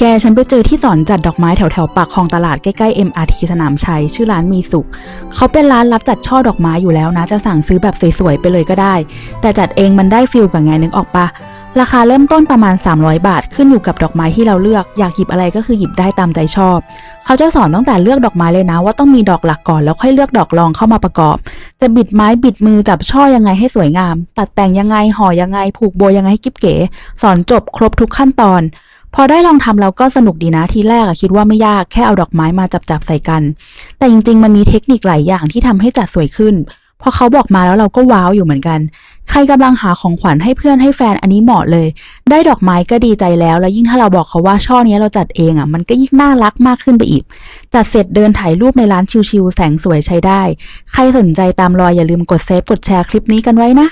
แกฉันไปเจอที่สอนจัดดอกไม้แถวแถวๆปากคลองตลาดใกล้ๆ MRT สนามชัย ชื่อร้านมีสุข เขาเป็นร้านรับจัดช่อดอกไม้อยู่แล้วนะ จะสั่งซื้อแบบสวยๆ ไปเลยก็ได้ แต่จัดเองมันได้ฟิลกับไงนึกออกปะราคาเริ่มต้นประมาณ 300 บาท ขึ้นอยู่กับดอกไม้ที่เราเลือก อยากหยิบอะไรก็คือหยิบได้ตามใจชอบ เขาจะสอนตั้งแต่เลือกดอกไม้เลยนะ ว่าต้องมีดอกหลักก่อนแล้วค่อยเลือกดอกรองเข้ามาประกอบ จะบิดไม้บิดมือจับช่อยังไงให้สวยงาม ตัดแต่งยังไงห่อยังไง ผูกโบยังไงให้กิ๊บเก๋ สอนจบครบทุกขั้นตอน พอได้ลองทำแล้วก็สนุกดีนะทีแรกอะคิดว่าไม่ยากแค่เอาดอกไม้มาจับจับๆใส่กัน แต่จริงๆ มันมีเทคนิคหลายอย่างที่ทำให้จัดสวยขึ้นพอเขาบอกมาแล้วเราก็ว้าวอยู่เหมือนกัน ใครกำลังหาของขวัญให้เพื่อนให้แฟนอันนี้เหมาะเลย ได้ดอกไม้ก็ดีใจแล้ว แล้วยิ่งถ้าเราบอกเขาว่าช่อนี้เราจัดเองอะ มันก็ยิ่งน่ารักมากขึ้นไปอีก จัดเสร็จเดินถ่ายรูปในร้านชิวๆแสงสวยใช้ได้ ใครสนใจตามรอยอย่าลืมกดเซฟกดแชร์คลิปนี้กันไว้นะ